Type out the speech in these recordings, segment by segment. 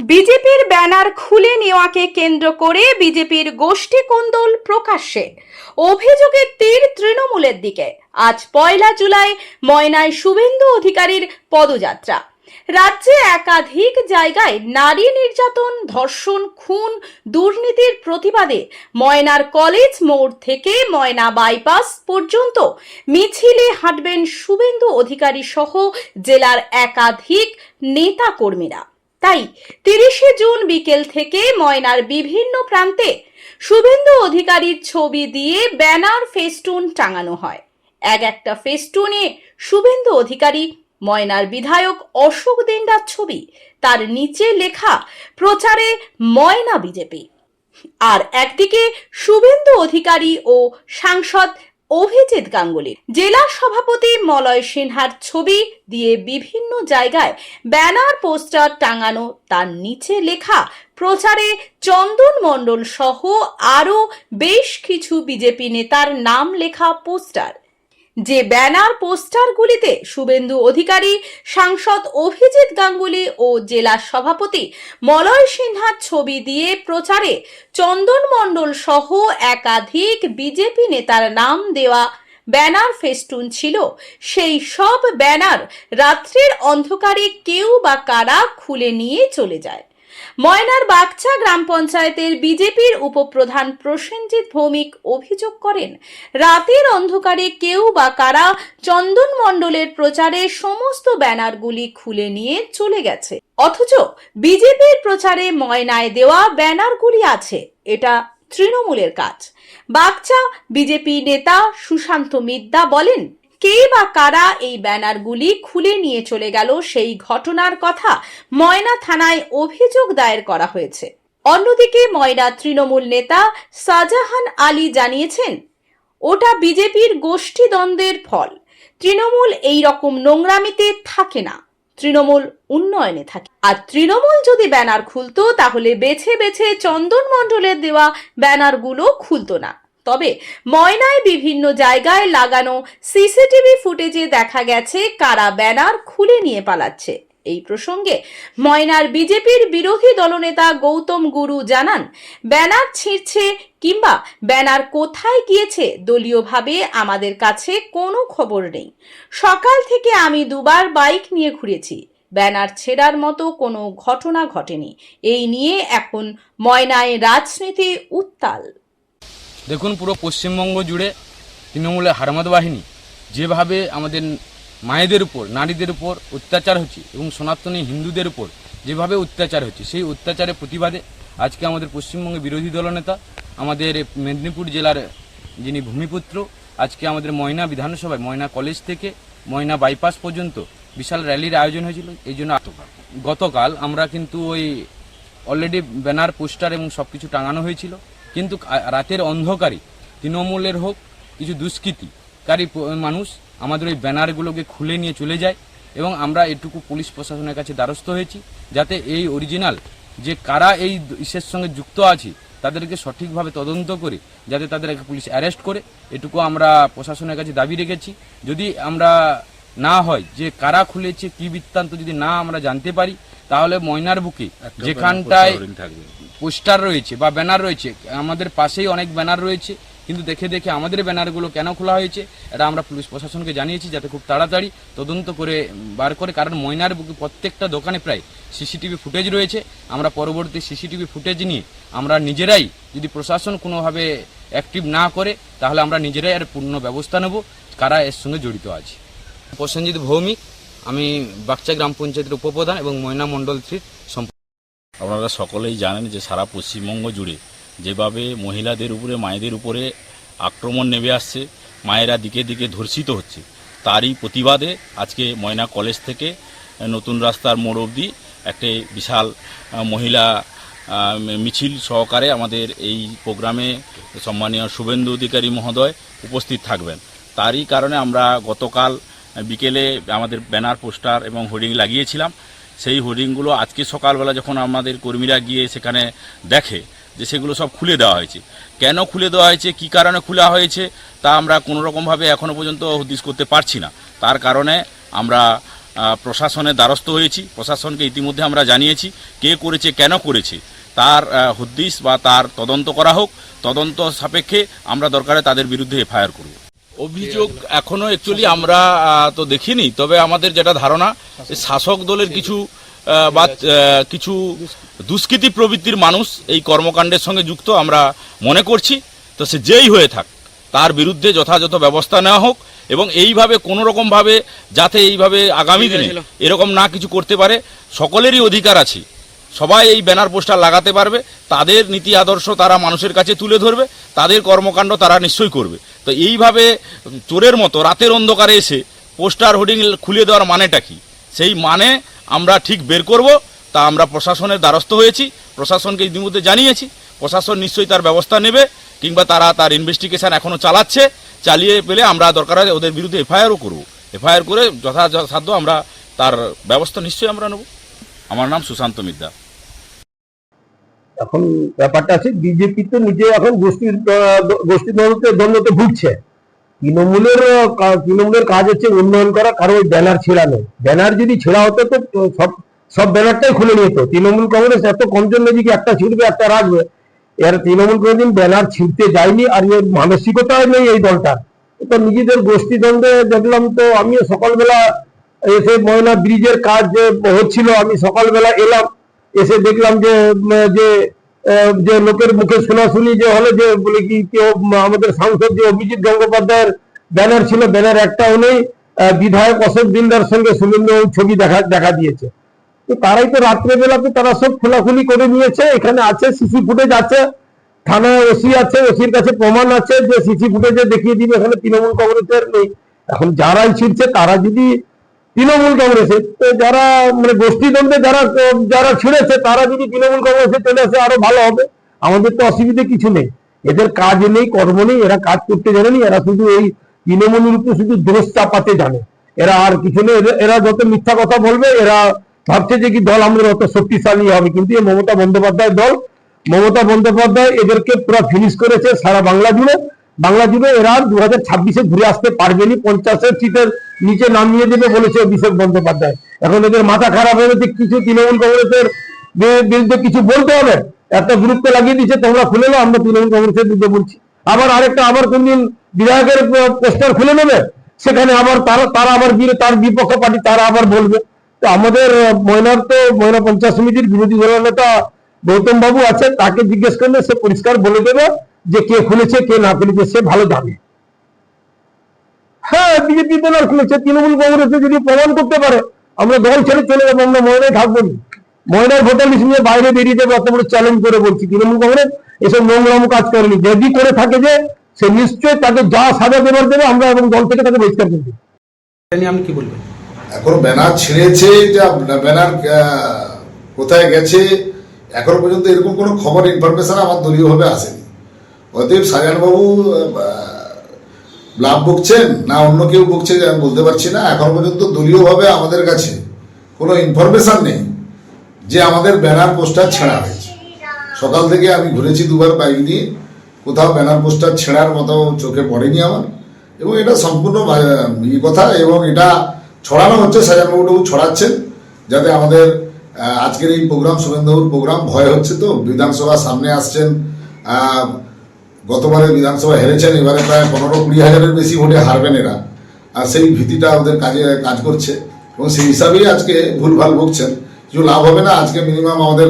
বিজেপির ব্যানার খুলে নেওয়াকে কেন্দ্র করে বিজেপির গোষ্ঠী কোন্দল প্রকাশ্যে। অভিযোগের তীর তৃণমূলের দিকে। আজ পয়লা জুলাই ময়নায় শুভেন্দু অধিকারীর পদযাত্রা। রাজ্যে একাধিক জায়গায় নারী নির্যাতন, ধর্ষণ, খুন, দুর্নীতির প্রতিবাদে ময়নার কলেজ মোড় থেকে ময়না বাইপাস পর্যন্ত মিছিলে হাঁটবেন শুভেন্দু অধিকারী সহ জেলার একাধিক নেতা কর্মীরা তাই তিরিশে জুন বিকেল থেকে ময়নার বিভিন্ন প্রান্তে শুভেন্দু অধিকারীর ছবি দিয়ে ব্যানার ফেস্টুন টাঙানো হয়। এক একটা ফেস্টুনে শুভেন্দু অধিকারী, ময়নার বিধায়ক অশোক দেন্ডার ছবি, তার নিচে লেখা প্রচারে ময়না বিজেপি। আর একদিকে শুভেন্দু অধিকারী ও সাংসদ অভিজিৎ গাঙ্গুলি জেলা সভাপতি মলয় সিনহার ছবি দিয়ে বিভিন্ন জায়গায় ব্যানার, পোস্টার টাঙানো, তার নিচে লেখা প্রচারে চন্দন মণ্ডল সহ আরও বেশ কিছু বিজেপি নেতার নাম লেখা পোস্টার। যে ব্যানার, পোস্টারগুলিতে শুভেন্দু অধিকারী, সাংসদ অভিজিৎ গাঙ্গুলি ও জেলা সভাপতি মলয় সিনহার ছবি দিয়ে প্রচারে চন্দন মণ্ডল সহ একাধিক বিজেপি নেতার নাম দেওয়া ব্যানার ফেস্টুন ছিল। সেই সব ব্যানার রাত্রির অন্ধকারে কেউ বা কারা খুলে নিয়ে চলে যায়। ময়নার বাগচা গ্রাম পঞ্চায়েতের বিজেপির উপপ্রধান প্রসেনজিৎ ভৌমিক অভিযোগ করেন, রাতের অন্ধকারে কেউ বা কারা চন্দন মণ্ডলের প্রচারে সমস্ত ব্যানারগুলি খুলে নিয়ে চলে গেছে। অথচ বিজেপির প্রচারে ময়নায় দেওয়া ব্যানারগুলি আছে, এটা তৃণমূলের কাজ। বাগচা বিজেপি নেতা সুশান্ত মিদ্দা বলেন কে বা কারা এই ব্যানারগুলি খুলে নিয়ে চলে গেল সেই ঘটনার কথা ময়না থানায় অভিযোগ দায়ের করা হয়েছে। অন্যদিকে ময়না তৃণমূল নেতা শাহজাহান আলী জানিয়েছেন, ওটা বিজেপির গোষ্ঠী দ্বন্দ্বের ফল। তৃণমূল এই রকম নোংরামিতে থাকে না। তৃণমূল উন্নয়নে থাকে। আর তৃণমূল যদি ব্যানার খুলতো, তাহলে বেছে বেছে চন্দন মণ্ডলের দেওয়া ব্যানারগুলো খুলতো না। তবে ময়নায় বিভিন্ন জায়গায় লাগানো সিসিটিভি ফুটেজে দেখা গেছে কারা ব্যানার খুলে নিয়ে পালাচ্ছে। এই প্রসঙ্গে ময়নার বিজেপির বিরোধী দলনেতা গৌতম গুরু জানান, ব্যানার ছিঁড়ছে কিংবা ব্যানার কোথায় গিয়েছে দলীয়ভাবে আমাদের কাছে কোনো খবর নেই। সকাল থেকে আমি দুবার বাইক নিয়ে ঘুরেছি। ব্যানার ছেঁড়ার মতো কোনো ঘটনা ঘটেনি। এই নিয়ে এখন ময়নায় রাজনীতি উত্তাল। দেখুন, পুরো পশ্চিমবঙ্গ জুড়ে তৃণমূলের হারমাদ বাহিনী যেভাবে আমাদের মায়েদের উপর, নারীদের উপর অত্যাচার হচ্ছে এবং সনাতনী হিন্দুদের উপর যেভাবে অত্যাচার হচ্ছে, সেই অত্যাচারের প্রতিবাদে আজকে আমাদের পশ্চিমবঙ্গের বিরোধী দলনেতা আমাদের মেদিনীপুর জেলার যিনি ভূমিপুত্র, আজকে আমাদের ময়না বিধানসভায়, ময়না কলেজ থেকে ময়না বাইপাস পর্যন্ত বিশাল র্যালির আয়োজন হয়েছিল। এই জন্য গতকাল আমরা কিন্তু ওই অলরেডি ব্যানার, পোস্টার এবং সব কিছু টাঙানো হয়েছিল। কিন্তু রাতের অন্ধকারে, তৃণমূলের হোক, কিছু দুষ্কৃতিকারী মানুষ আমাদের ওই ব্যানারগুলোকে খুলে নিয়ে চলে যায় এবং আমরা এটুকু পুলিশ প্রশাসনের কাছে দ্বারস্থ হয়েছি যাতে এই অরিজিনাল যে কারা এই ইসের সঙ্গে যুক্ত আছে, তাদেরকে সঠিকভাবে তদন্ত করে, যাতে তাদেরকে পুলিশ অ্যারেস্ট করে, এটুকু আমরা প্রশাসনের কাছে দাবি রেখেছি। যদি আমরা না হয় যে কারা খুলেছে, কি বৃত্তান্ত যদি না আমরা জানতে পারি তাহলে ময়নার বুকে যেখানটায় পোস্টার রয়েছে বা ব্যানার রয়েছে আমাদের পাশেই অনেক ব্যানার রয়েছে কিন্তু দেখে দেখে আমাদের ব্যানারগুলো কেন খোলা হয়েছে এটা আমরা পুলিশ প্রশাসনকে জানিয়েছি যাতে খুব তাড়াতাড়ি তদন্ত করে বার করে কারণ ময়নার বুকে প্রত্যেকটা দোকানে প্রায় সিসিটিভি ফুটেজ রয়েছে। আমরা পরবর্তী সিসিটিভি ফুটেজ নিয়ে আমরা নিজেরাই যদি প্রশাসন কোনোভাবে অ্যাক্টিভ না করে তাহলে আমরা নিজেরাই এর পূর্ণ ব্যবস্থা নেব কারা এর সঙ্গে জড়িত আছে। প্রসেনজিৎ ভৌমিক আমি বাকচা গ্রাম পঞ্চায়েতের উপপ্রধান এবং ময়না মণ্ডল থ্রির আপনারা সকলেই জানেন যে সারা পশ্চিমবঙ্গ জুড়ে যেভাবে মহিলাদের উপরে, মায়েদের উপরে আক্রমণ নেমে আসছে, মায়েরা দিকে দিকে ধর্ষিত হচ্ছে, তারই প্রতিবাদে আজকে ময়না কলেজ থেকে নতুন রাস্তার মোড় অবধি একটি বিশাল মহিলা মিছিল সহকারে আমাদের এই প্রোগ্রামে সম্মানীয় শুভেন্দু অধিকারী মহোদয় উপস্থিত থাকবেন। তারই কারণে আমরা গতকাল বিকেলে আমাদের ব্যানার, পোস্টার এবং হোর্ডিং লাগিয়েছিলাম। সেই হোর্ডিংগুলো আজকে সকালবেলা যখন আমাদের কর্মীরা গিয়ে সেখানে দেখে যে সেগুলো সব খুলে দেওয়া হয়েছে। কেন খুলে দেওয়া হয়েছে? কী কারণে খোলা হয়েছে? তা আমরা কোনো রকমভাবে এখনও পর্যন্ত হদিস করতে পারছি না। তার কারণে আমরা প্রশাসনের দ্বারস্থ হয়েছি। প্রশাসনকে ইতিমধ্যে আমরা জানিয়েছি কে করেছে, কেন করেছে। তার হদ্দিশ বা তার তদন্ত করা হোক। তদন্ত সাপেক্ষে আমরা দরকারে তাদের বিরুদ্ধে এফআইআর করব। অভিযোগ এখনও অ্যাকচুয়ালি আমরা তো দেখিনি তবে আমাদের যেটা ধারণা শাসক দলের কিছু বা কিছু দুষ্কৃতি প্রবৃত্তির মানুষ এই কর্মকাণ্ডের সঙ্গে যুক্ত আমরা মনে করছি। তো সে যেই হয়ে থাক তার বিরুদ্ধে যথাযথ ব্যবস্থা নেওয়া হোক এবং এইভাবে কোনো রকমভাবে যাতে এইভাবে আগামী দিনে এরকম না কিছু করতে পারে সকলেরই অধিকার আছে। সবাই এই ব্যানার পোস্টার লাগাতে পারবে, তাদের নীতি আদর্শ তারা মানুষের কাছে তুলে ধরবে, তাদের কর্মকাণ্ড তারা নিশ্চয়ই করবে। তো এইভাবে চোরের মতো রাতের অন্ধকারে এসে পোস্টার হোর্ডিং খুলে দেওয়ার মানেটা কি? সেই মানে আমরা ঠিক বের করব, তা আমরা প্রশাসনের দ্বারস্থ হয়েছি, প্রশাসনকে ইতিমধ্যে জানিয়েছি, প্রশাসন নিশ্চয়ই তার ব্যবস্থা নেবে, কিংবা তারা তার ইনভেস্টিগেশন এখনও চালাচ্ছে, চালিয়ে পেলে আমরা দরকার হয় ওদের বিরুদ্ধে এফআইআরও করব। এফআইআর করে যথাসাধ্য আমরা তার ব্যবস্থা নিশ্চয়ই আমরা নেব। আমার নাম সুশান্ত মিদ্যা এখন ব্যাপারটা আছে বিজেপি তো নিজে এখন গোষ্ঠীর গোষ্ঠী দ্বন্দ্বতে দ্বন্দ্বতে ভুগছে তৃণমূলের তৃণমূলের কাজ হচ্ছে উন্নয়ন করা কারও ওই ব্যানার ছেড়ানো ব্যানার যদি ছেড়া হতো তো সব সব ব্যানারটাই খুলে নিত তৃণমূল কংগ্রেস এত কমজন নেই যে একটা ছিঁড়বে, একটা রাখবে। এর তৃণমূল কোনোদিন ব্যানার ছিঁড়তে যায়নি আর এর মানসিকতা নেই এই দলটার। তো নিজেদের গোষ্ঠী দ্বন্দ্বে দেখলাম তো আমিও সকালবেলা এসে ময়না ব্রিজের কাজ যে হচ্ছিল, আমি সকালবেলা এলাম, এসে দেখলাম যে যে যে লোকের মুখে শোনাশুনি যে হলো, যে বলে কি কেউ আমাদের সাংসদ যে অভিজিৎ গঙ্গোপাধ্যায়ের ব্যানার ছিল, ব্যানার একটাও নেই বিধায়ক অশোক দিনদার সঙ্গে শুভেন্দু ছবি দেখা দেখা দিয়েছে। তো তারাই তো রাত্রেবেলাতে তারা সব খোলাখুলি করে নিয়েছে, এখানে আছে, সিসি ফুটেজ আছে, থানায় ওসি আছে, ওসির কাছে প্রমাণ আছে যে সিসি ফুটেজে দেখিয়ে দিবে, এখানে তৃণমূল কংগ্রেসের নেই। এখন যারাই ছিটছে, তারা যদি তৃণমূল কংগ্রেসের তো যারা মানে গোষ্ঠীদ্বন্দ্বে যারা যারা ছিঁড়েছে, তারা যদি তৃণমূল কংগ্রেসে চলে আসে, আরও ভালো হবে। আমাদের তো অসুবিধে কিছু নেই। এদের কাজ নেই, কর্ম নেই, এরা কাজ করতে জানেনি এরা শুধু এই তৃণমূলের উপর শুধু দোষ চাপাতে জানে। এরা আর কিছু নেই, এরা যত মিথ্যা কথা বলবে, এরা ভাবছে যে কি দল আমাদের অত শক্তিশালী হবে। কিন্তু এই মমতা বন্দ্যোপাধ্যায় দল, মমতা বন্দ্যোপাধ্যায় এদেরকে পুরো ফিনিশ করেছে সারা বাংলা জুড়ে। বাংলা জুড়ে এরা দু হাজার ছাব্বিশে ঘুরে আসতে পারবেনি, পঞ্চাশের সিটের নিচে নামিয়ে দেবে বলেছে অভিষেক বন্দ্যোপাধ্যায়। এখন এদের মাথা খারাপ হয়ে গেছে, কিছু তৃণমূল কংগ্রেসের বিরুদ্ধে কিছু বলতে হবে। একটা গ্রুপকে লাগিয়ে দিচ্ছে তোমরা খুলে নাও, আমরা তৃণমূল কংগ্রেসের বিরুদ্ধে বলছি। আবার আরেকটা, আবার কোনদিন বিধায়কের পোস্টার খুলে নেবে, সেখানে আবার তারা তারা আবার বিরো- তার বিপক্ষ পার্টি, তারা আবার বলবে। তো আমাদের ময়নার তো ময়না পঞ্চায়েত সমিতির বিরোধী দলের নেতা গৌতম বাবু আছে তাকে জিজ্ঞেস করলে সে পরিষ্কার বলে দেবে। যে কে খুলেছে কে না খুলেছে সে ভালো জানে। হ্যাঁ বিজেপি ব্যানার খুলেছে তৃণমূল কংগ্রেসে যদি প্রমাণ করতে পারে আমরা দল ছেড়ে চলে যাব আমরা ময়নায় থাকব না। ময়নার ভোটার লিস্ট নিয়ে বাইরে বেরিয়ে যাব এত বড় চ্যালেঞ্জ করে বলছি। তৃণমূল কংগ্রেস এসব নোংরাম কাজ করেনি। যদি করে থাকে যে সে নিশ্চয়ই তাকে যা সাজা দেবার দেবে আমরা এবং দল থেকে তাকে বহিষ্কার করব। আপনি কি বলবেন? এখন ব্যানার ছিঁড়েছে এটা ব্যানার আহ, কোথায় গেছে এখনও পর্যন্ত এরকম কোনো খবর ইনফরমেশন আমার দলীয়ভাবে আসেনি। অতএব সাজানবাবু লাভ বকছেন না অন্য কেউ বকছে যে আমি বলতে পারছি না? এখন পর্যন্ত দলীয়ভাবে আমাদের কাছে কোনো ইনফরমেশন নেই যে আমাদের ব্যানার পোস্টার ছেঁড়া হয়েছে। সকাল থেকে আমি ঘুরেছি দুবার বাইক নিয়ে। কোথাও ব্যানার পোস্টার ছেঁড়ার মতো চোখে পড়েনি আমার। এবং এটা সম্পূর্ণ ই কথা এবং এটা ছড়ানো হচ্ছে সাজানবাবুবাবু ছড়াচ্ছেন যাতে আমাদের আজকের এই প্রোগ্রাম শুভেন্দুবাবুর প্রোগ্রাম ভয় হচ্ছে তো। বিধানসভা সামনে আসছেন গতবারে বিধানসভা হেরেছেন, এবারে প্রায় পনেরো কুড়ি হাজারের বেশি ভোটে হারবেন এরা। আর সেই ভীতিটা ওদের কাজে, কাজ করছে। এবং সেই হিসাবেই আজকে ভুলভাল বকছেন কিছু লাভ হবে না, আজকে মিনিমাম আমাদের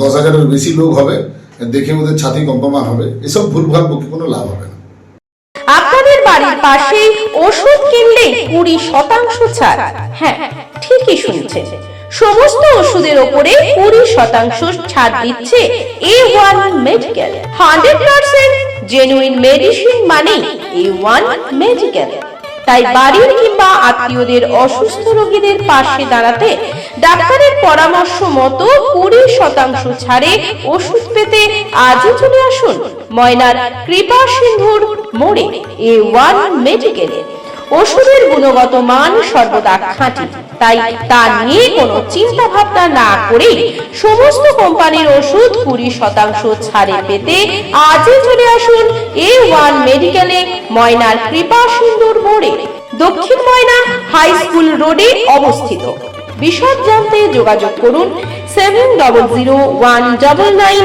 দশ হাজারের বেশি লোক হবে। দেখে ওদের ছাতি কম্পমান হবে। এসব ভুলভাল বকে কোনো লাভ হবে না। আপনাদের বাড়ির পাশেই ওষুধ কিনলে কুড়ি শতাংশ ছাড়। হ্যাঁ ঠিকই শুনছেন। সমস্ত ওষুধের ওপরে কুড়ি শতাংশ ছাড় দিচ্ছে A one medical hundred percent genuine medicine মানে এ ওয়ান মেডিকেল তাই বাড়ির কিংবা আত্মীয়দের অসুস্থ রোগীদের পাশে দাঁড়াতে ডাক্তারের পরামর্শ মতো কুড়ি শতাংশ ছাড়ে ওষুধ পেতে আজও চলে আসুন ময়নার কৃপা সিন্ধুর মোড়ে এ ওয়ান মেডিকেলে ওষুধের গুণগত মান সর্বদা খাঁটি। তাই তা নিয়ে কোনো চিন্তা ভাবনা না করেই সমস্ত কোম্পানির ওষুধ কুড়ি শতাংশ ছাড়ে পেতে আজই চলে আসুন এ ওয়ান মেডিকেলে, ময়নার কৃপা সিন্ধুর মোড়ে। দক্ষিণ ময়না হাই স্কুল রোডে অবস্থিত। বিশদ জানতে যোগাযোগ করুন seven double zero one double nine